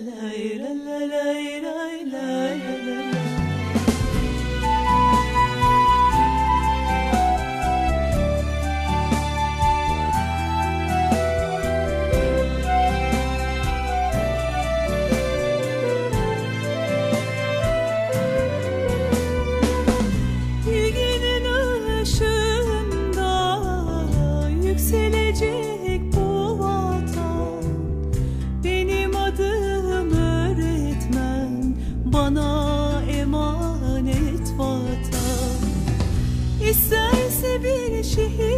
لا لا لا لا she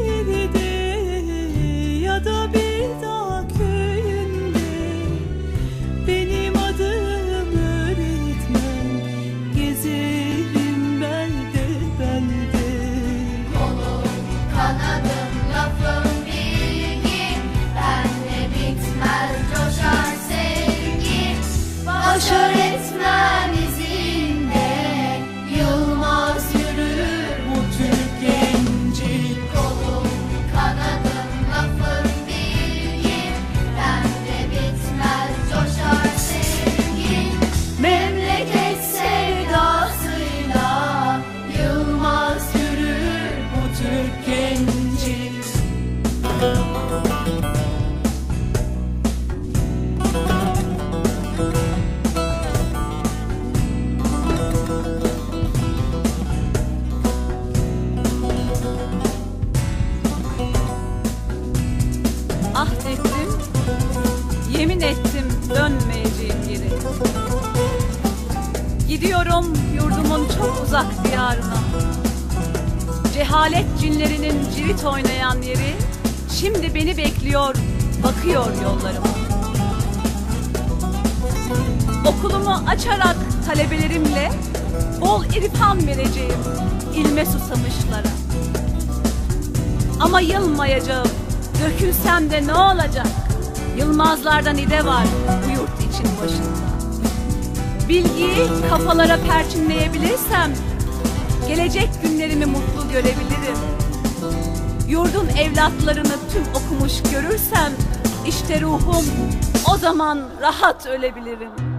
Gidiyorum yurdumun çok uzak diyarına. Cehalet cinlerinin cirit oynayan yeri, şimdi beni bekliyor, bakıyor yollarıma. Okulumu açarak talebelerimle bol irfan vereceğim ilme susamışlara. Ama yılmayacağım. Dökülsem de ne olacak? Yılmazlardan ide var bu yurt için başında. Bilgiyi kafalara perçinleyebilirsem gelecek günlerimi mutlu görebilirim. Yurdun evlatlarını tüm okumuş görürsem işte ruhum o zaman rahat ölebilirim.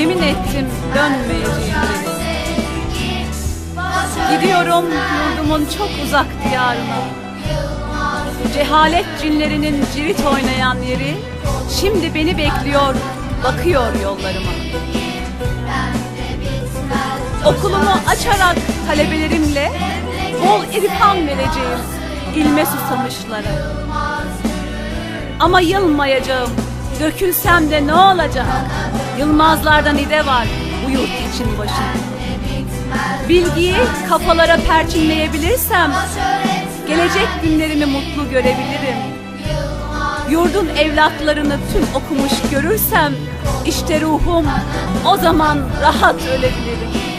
Yemin ettim dönmeyeceğim. Gidiyorum yurdumun çok uzak diyarına. Cehalet cinlerinin cirit oynayan yeri, şimdi beni bekliyor, bakıyor yollarıma. Okulumu açarak talebelerimle bol irfan vereceğim ilme susamışlara. Ama yılmayacağım, dökülsem de ne olacak? Yılmazlardan ide var bu yurt için başında. Bilgiyi kafalara perçinleyebilirsem gelecek günlerimi mutlu görebilirim. Yurdun evlatlarını tüm okumuş görürsem işte ruhum o zaman rahat ölebilirim.